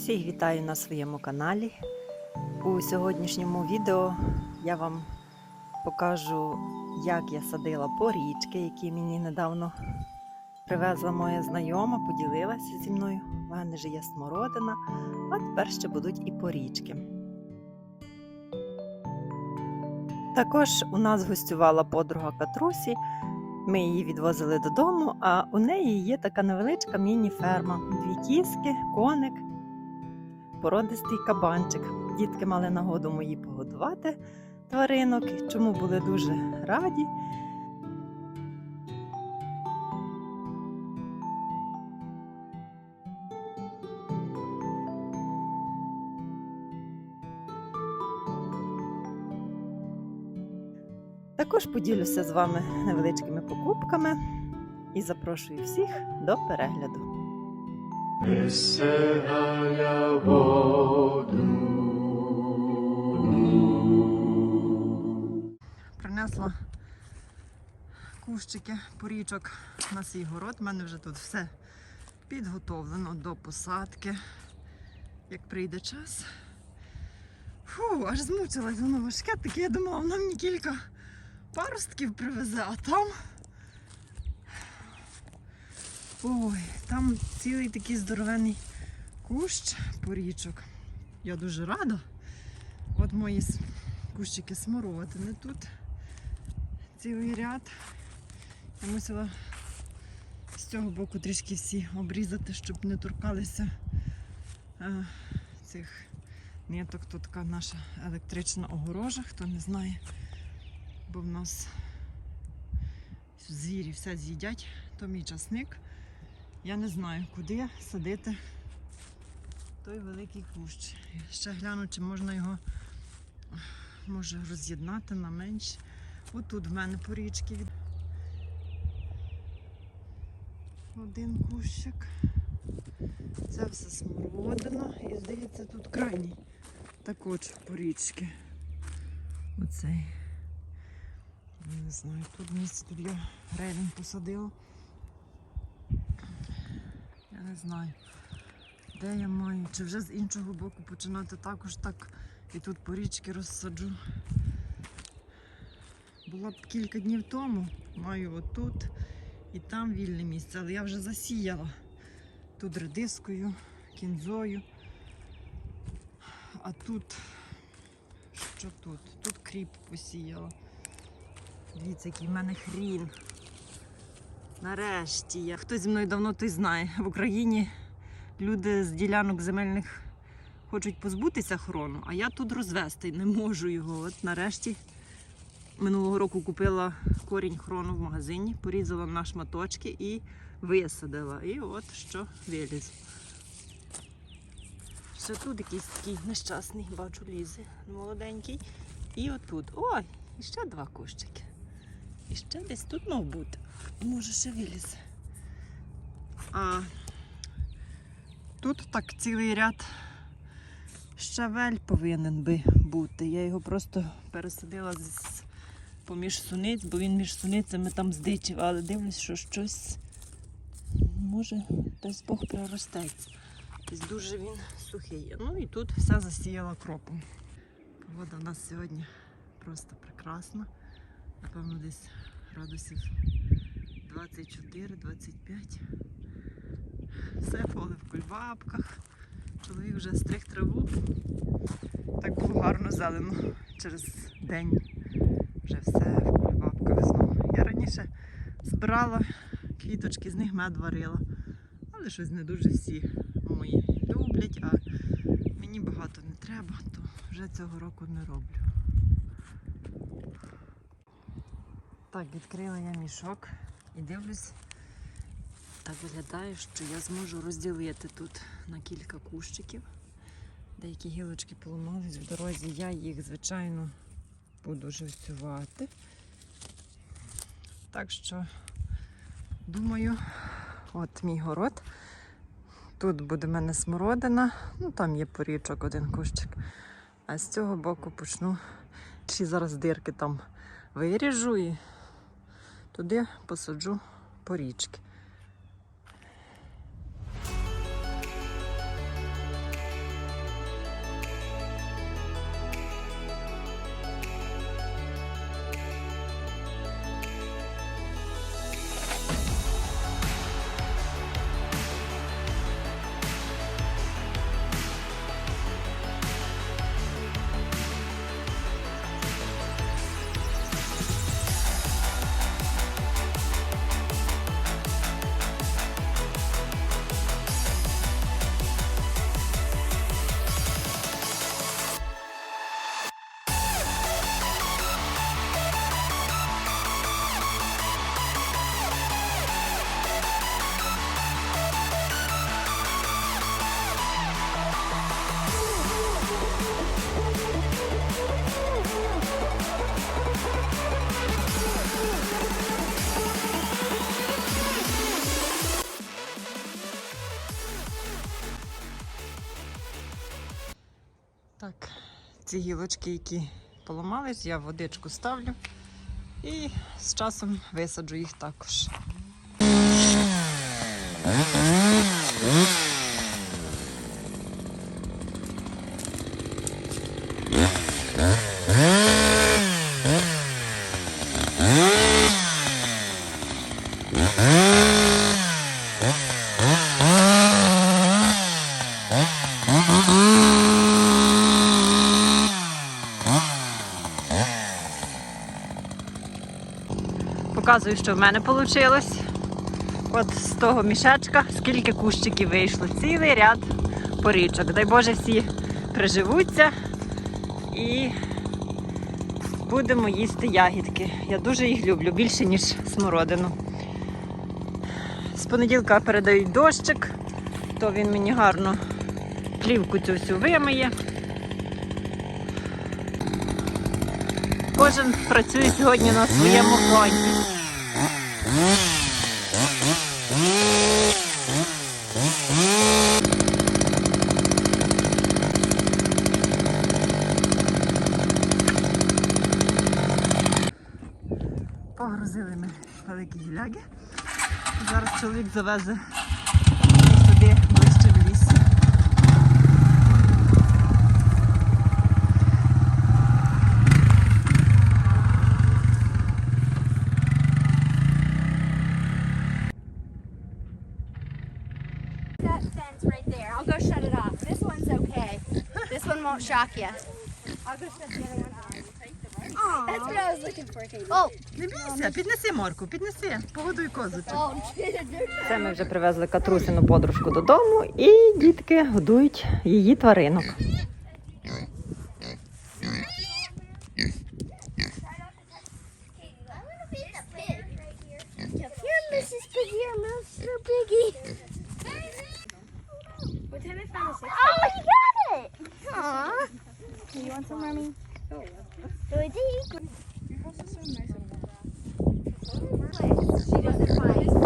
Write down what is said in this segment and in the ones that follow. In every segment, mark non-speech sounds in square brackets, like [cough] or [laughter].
Всіх вітаю на своєму каналі. У сьогоднішньому відео я вам покажу, як я садила порічки, які мені недавно привезла моя знайома, поділилася зі мною. У мене ж є смородина, а тепер ще будуть і порічки. Також у нас гостювала подруга Катрусі. Ми її відвозили додому, а у неї є така невеличка міні-ферма. Дві кіски, коник, породистий кабанчик. Дітки мали нагоду мої погодувати тваринок, чому були дуже раді. Також поділюся з вами невеличкими покупками і запрошую всіх до перегляду. Принесла кущики порічок на свій город. У мене вже тут все підготовлено до посадки. Як прийде час. Фу, аж змучилась, воно важке таке. Я думала, воно мені кілька паростків привезе, а там. Ой, там цілий такий здоровенний кущ порічок. Я дуже рада. От мої кущики смородини тут. Цілий ряд. Я мусила з цього боку трішки всі обрізати, щоб не торкалися е, цих ниток. Тут така наша електрична огорожа, хто не знає, бо в нас звірі все з'їдять, то мій часник. Я не знаю, куди садити той великий кущ. Ще гляну, чи можна його може роз'єднати на менш. Отут в мене порічки від. Один кущик. Це все смородина. І здається, тут крайній також порічки. Оцей. Не знаю, тут місце тут я ревень посадила. Я не знаю, де я маю, чи вже з іншого боку починати також так і тут порічки розсаджу. Була б кілька днів тому, маю отут і там вільне місце, але я вже засіяла тут редискою, кінзою. А тут що тут? Тут кріп посіяла. Дивіться, який в мене хрін. Нарешті я. Хто зі мною давно той знає. В Україні люди з ділянок земельних хочуть позбутися хрону, а я тут розвести не можу його. От нарешті минулого року купила корінь хрону в магазині, порізала на шматочки і висадила. І от що виліз. Ще тут якийсь такий нещасний, бачу, лізе, молоденький. І отут. Ой, і ще два кущики. І ще десь тут мав бути. Може, ще вилізе. А тут так цілий ряд щавель повинен би бути. Я його просто пересадила з поміж суниць, бо він між суницями там здичив, але дивлюсь, що щось може десь Бог проростеться. Дуже він сухий. Ну і тут все засіяла кропом. Погода в нас сьогодні просто прекрасна. Напевно, десь градусів 24-25. Все поле в кульбабках. Чоловік вже стриг траву. Так було гарно зелено через день. Вже все в кульбабках знову. Я раніше збирала квіточки, з них мед варила. Але щось не дуже всі мої люблять, а мені багато не треба, то вже цього року не роблю. Так, відкрила я мішок і дивлюсь, так виглядає, що я зможу розділити тут на кілька кущиків. Деякі гілочки поламались в дорозі, я їх, звичайно, буду живцювати. Так що, думаю, от мій город. Тут буде в мене смородина, ну там є порічок, один кущик. А з цього боку почну. Чи зараз дирки там виріжу і туди посаджу порічки. Так, ці гілочки, які поламались, я водичку ставлю і з часом висаджу їх також. Показую, що в мене вийшло. От з того мішечка, скільки кущиків вийшло. Цілий ряд порічок. Дай Боже, всі приживуться і будемо їсти ягідки. Я дуже їх люблю, більше, ніж смородину. З понеділка передають дощик, то він мені гарно плівку цю всю вимиє. Кожен працює сьогодні на своєму фронті. Погрузили ми великі гіляги. Зараз чоловік завезе one won't shock you. I'll go shut the other one off. That's what I was looking for, Katie. Oh, Не бійся, піднеси морку, піднеси, погодуй козочок. oh, Це ми вже привезли Катрусину подружку додому, і дітки годують її тваринок. Here, Mrs. Piggy, or Mr. Piggy. What time I found this? Oh, you got it! Aww. Do you want some, Mommy? Oh. Think? Your house is so nice She doesn't That's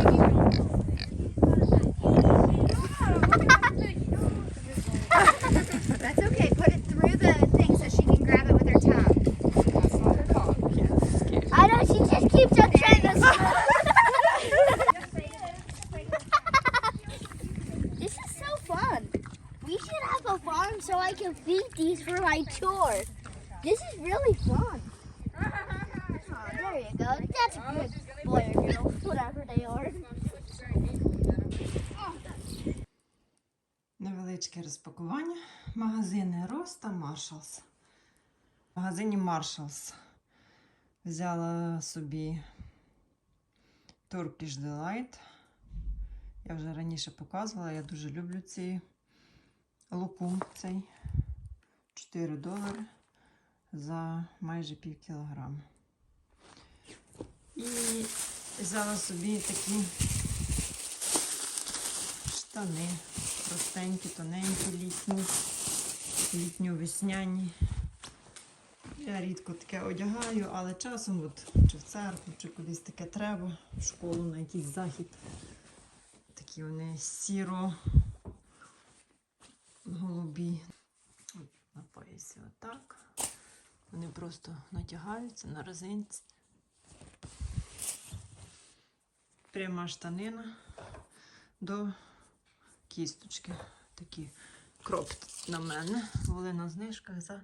Невеличке розпакування. Магазини Ross та Marshalls. В магазині Marshalls взяла собі Turkish Delight. Я вже раніше показувала, я дуже люблю ці лукум цей 4 долари за майже пів кілограма. І взяла собі такі штани простенькі, тоненькі, літні, літньо-весняні. Я рідко таке одягаю, але часом от, чи в церкву, чи кудись таке треба, в школу на якийсь захід. Такі вони сіро голубі. На поясі отак. Вони просто натягаються на резинці. Пряма штанина до кісточки. Такі кроп на мене. Були на знижках за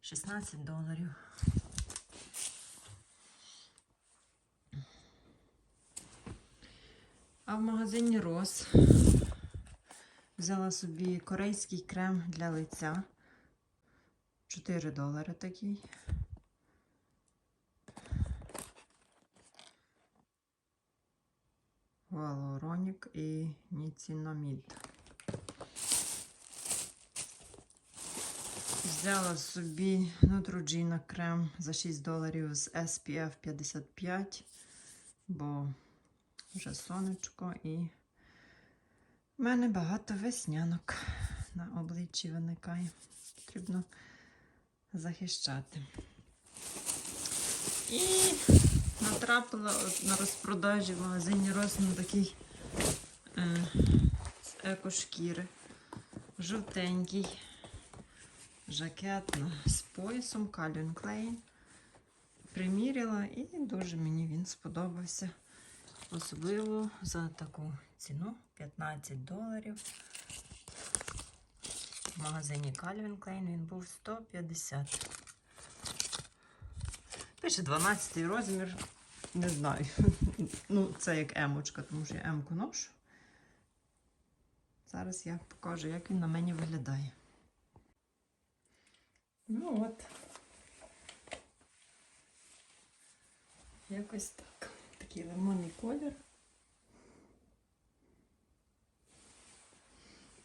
16 доларів. А в магазині Рос взяла собі корейський крем для лиця. 4 долари такий. Валоронік і ніцинамід. Взяла собі Neutrogena крем за 6 доларів з SPF 55, бо вже сонечко і в мене багато веснянок на обличчі виникає. Потрібно захищати. І натрапила на розпродажі в магазині Рос такий е, з екошкіри. Жовтенький. Жакетна з поясом Calvin Klein. Приміряла і дуже мені він сподобався. Особливо за таку ціну 15 доларів. В магазині Calvin Klein він був 150. Пише 12 розмір. Не знаю. [laughs] Ну, це як емочка, тому що я емку ношу. Зараз я покажу, як він на мені виглядає. Ну от. Якось так. Такий лимонний колір.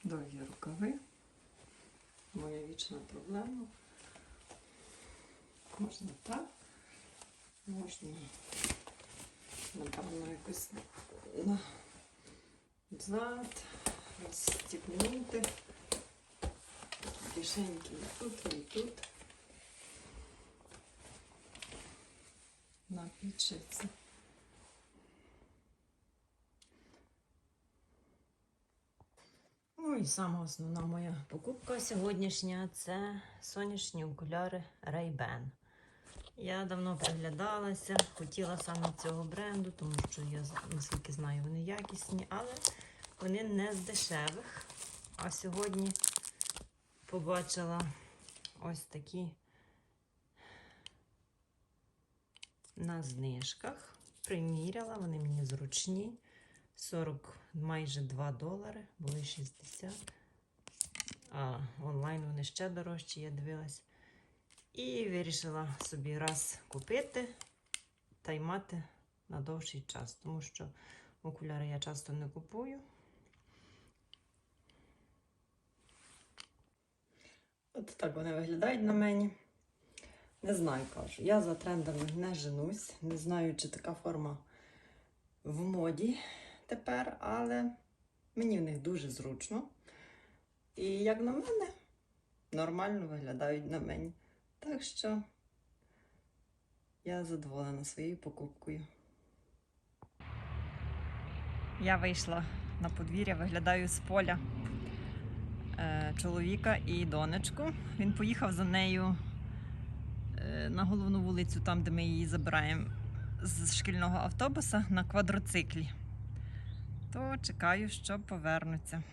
Довгі рукави. Моя вічна проблема. Можна так. Можна, напевно, якось назад, розстібнути. Кишеньки і тут, і тут. На. Ну і сама основна моя покупка сьогоднішня це сонячні окуляри Ray-Ban. Я давно приглядалася, хотіла саме цього бренду, тому що я наскільки знаю, вони якісні, але вони не з дешевих. А сьогодні побачила ось такі на знижках. Приміряла, вони мені зручні. 40 майже 2 долари, були 60. А онлайн вони ще дорожчі, я дивилась. І вирішила собі раз купити та й мати на довший час, тому що окуляри я часто не купую. От так вони виглядають на мені. Не знаю, кажу. Я за трендами не женусь. Не знаю, чи така форма в моді тепер, але мені в них дуже зручно. І як на мене, нормально виглядають на мені. Так що я задоволена своєю покупкою. Я вийшла на подвір'я, виглядаю з поля чоловіка і донечку. Він поїхав за нею е, на головну вулицю, там, де ми її забираємо з шкільного автобуса на квадроциклі. То чекаю, що повернуться.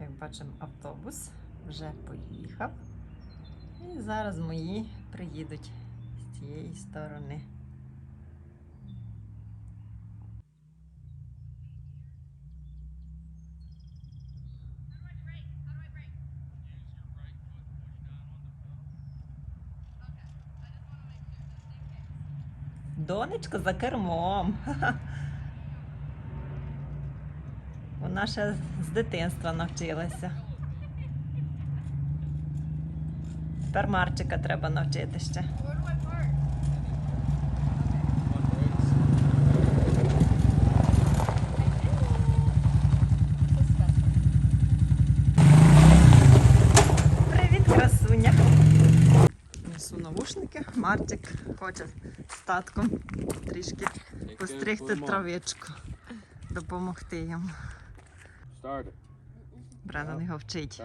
Як бачимо, автобус вже поїхав. І зараз мої приїдуть з цієї сторони. Донечко за кермом. [laughs] Вона ще з дитинства навчилася. Тепер Марчика треба навчити ще. Мартик хоче з татком трішки постригти травичку. Допомогти йому. Брендан його вчить.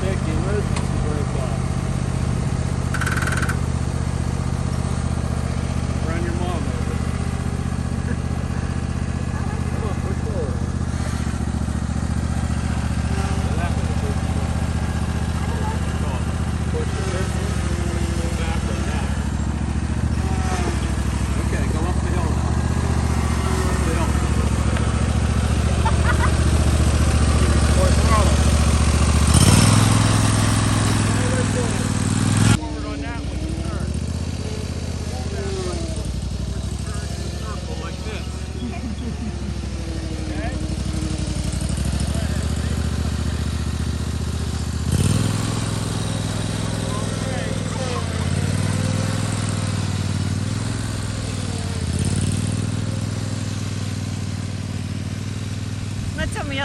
Thank the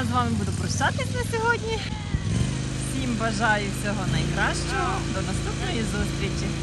з вами буду прощатись на сьогодні. Всім бажаю всього найкращого. До наступної зустрічі!